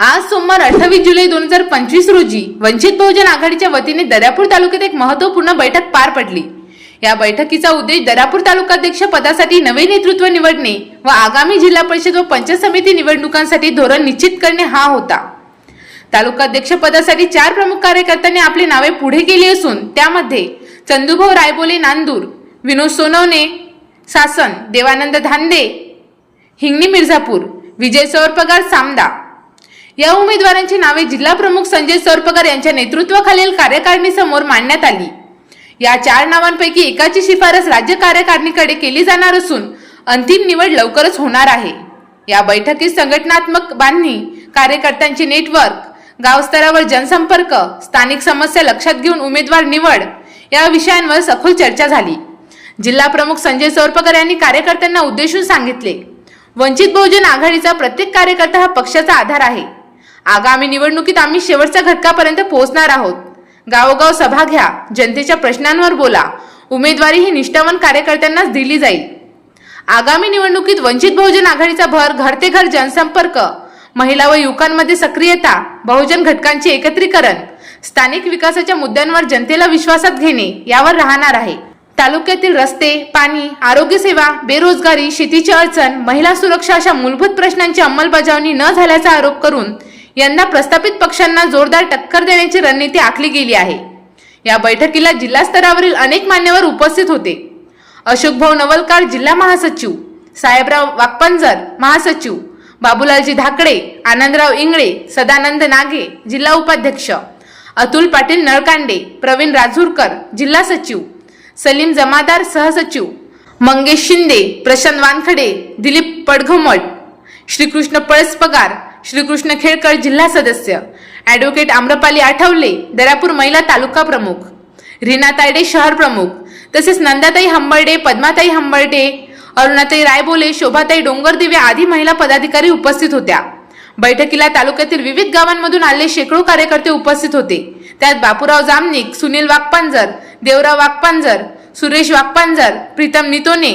आज सोमवार अठ्ठावीस जुलै दोन हजार पंचवीस रोजी वंचित बहुजन आघाडीच्या वतीने दर्यापूर तालुक्यात एक महत्त्वपूर्ण बैठक पार पडली. या बैठकीचा उद्देश दर्यापूर तालुकाध्यक्ष पदासाठी नवे नेतृत्व निवडणे व आगामी जिल्हा परिषद व पंचायत समिती निवडणुकांसाठी धोरण निश्चित करणे हा होता. तालुकाध्यक्ष पदासाठी चार प्रमुख कार्यकर्त्यांनी आपली नावे पुढे केली असून त्यामध्ये चंदुभाऊ रायबोले नांदूर विनोद सोनवणे सासन देवानंद धांदे हिंगणी मिर्झापूर विजय सौरपगार सामदा या उमेदवारांची नावे जिल्हा प्रमुख संजय सौरपगार यांच्या नेतृत्वाखालील कार्यकारिणी समोर मांडण्यात आली. या चार नावांपैकी एकाची शिफारस राज्य कार्यकारिणीकडे केली जाणार असून अंतिम निवड लवकरच होणार आहे. या बैठकीत संघटनात्मक बांधणी कार्यकर्त्यांचे नेटवर्क गावस्तरावर जनसंपर्क स्थानिक समस्या लक्षात घेऊन उमेदवार निवड या विषयांवर सखोल चर्चा झाली. जिल्हा प्रमुख संजय सोरपकर यांनी कार्यकर्त्यांना उद्देशून सांगितले वंचित बहुजन आघाडीचा प्रत्येक कार्यकर्ता हा पक्षाचा आधार आहे. आगामी निवडणुकीत आम्ही शेवटच्या घटकापर्यंत पोहोचणार आहोत. गावोगाव सभा घ्या जनतेच्या प्रश्नांवर बोला. उमेदवारी ही निष्ठावान कार्यकर्त्यांनाच दिली जाईल. आगामी निवडणुकीत वंचित बहुजन आघाडीचा भर घर ते घर जनसंपर्क महिला व युवकांमध्ये सक्रियता बहुजन घटकांचे एकत्रीकरण स्थानिक विकासाच्या मुद्द्यांवर जनतेला विश्वासात घेणे यावर राहणार आहे. तालुक्यातील रस्ते पाणी आरोग्य सेवा बेरोजगारी शेतीची अडचण महिला सुरक्षा अशा मूलभूत प्रश्नांची अंमलबजावणी न झाल्याचा आरोप करून यंदा प्रस्थापित पक्षांना जोरदार टक्कर देण्याची रणनीती आखली गेली आहे. या बैठकीला जिल्हा स्तरावरील अनेक मान्यवर उपस्थित होते. अशोक भाऊ नवलकार जिल्हा महासचिव साहेबराव वाकपंजर महासचिव बाबूलालजी धाकडे आनंदराव इंगळे सदानंद नागे जिल्हा उपाध्यक्ष अतुल पाटील नळकांडे प्रवीण राजूरकर जिल्हा सचिव सलीम जमादार सहसचिव मंगेश शिंदे प्रशांत वानखडे दिलीप पडघमट श्रीकृष्ण पळस पगार श्रीकृष्ण खेळकर जिल्हा सदस्य ॲडव्होकेट आम्रपाली आठवले दरापूर महिला तालुका प्रमुख रीना तायडे शहर प्रमुख तसेच नंदाताई हंबर्डे पद्माताई हंबर्डे अरुणाताई रायबोले शोभाताई डोंगरदिवे आदी महिला पदाधिकारी उपस्थित होत्या बैठकीला तालुक्यातील विविध गावांमधून आलेले शेकडो कार्यकर्ते उपस्थित होते त्यात बापूराव जामनिक सुनील वाघपांजर देवराव वाघपांजर सुरेश वाघपांजर प्रीतम नितोने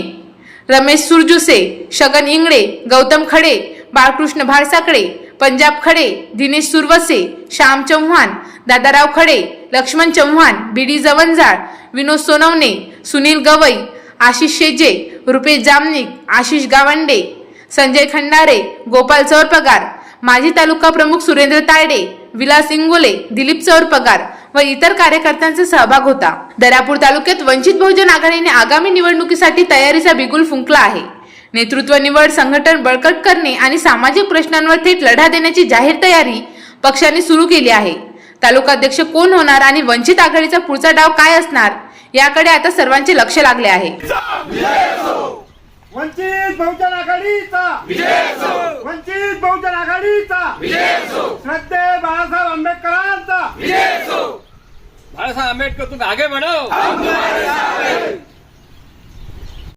रमेश सुरजुसे शगन इंगळे गौतम खडे बाळकृष्ण भारसाकडे पंजाब खडे दिनेश सुरवसे श्याम चव्हाण दादाराव खडे लक्ष्मण चव्हाण बीडी जवंजाळ विनोद सोनवणे सुनील गवई आशिष शेजे रुपेश जामनिक आशिष गावंडे संजय खंडारे गोपाल चौरपगार माजी तालुका प्रमुख सुरेंद्र तायडे विलास इंगोले दिलीप चौरपगार व इतर कार्यकर्त्यांचा सहभाग होता. दर्यापूर तालुक्यात वंचित बहुजन आघाडीने आगामी निवडणुकीसाठी तयारीचा बिगुल फुंकला आहे. नेतृत्व निवड संघटन बळकट करणे आणि सामाजिक प्रश्नांवर थेट लढा देण्याची जाहीर तयारी पक्षाने सुरू केली आहे. तालुकाध्यक्ष कोण होणार आणि वंचित आघाडीचा पुढचा डाव काय असणार याकडे आता सर्वांचे लक्ष लागले आहे. वंचित बहुजन आघाडीचा. वंचित बहुजन आघाडीचा. श्रद्धे बाळासाहेब आंबेडकरांचा. बाळासाहेब आंबेडकर तुम्ही आगे बढ़ो.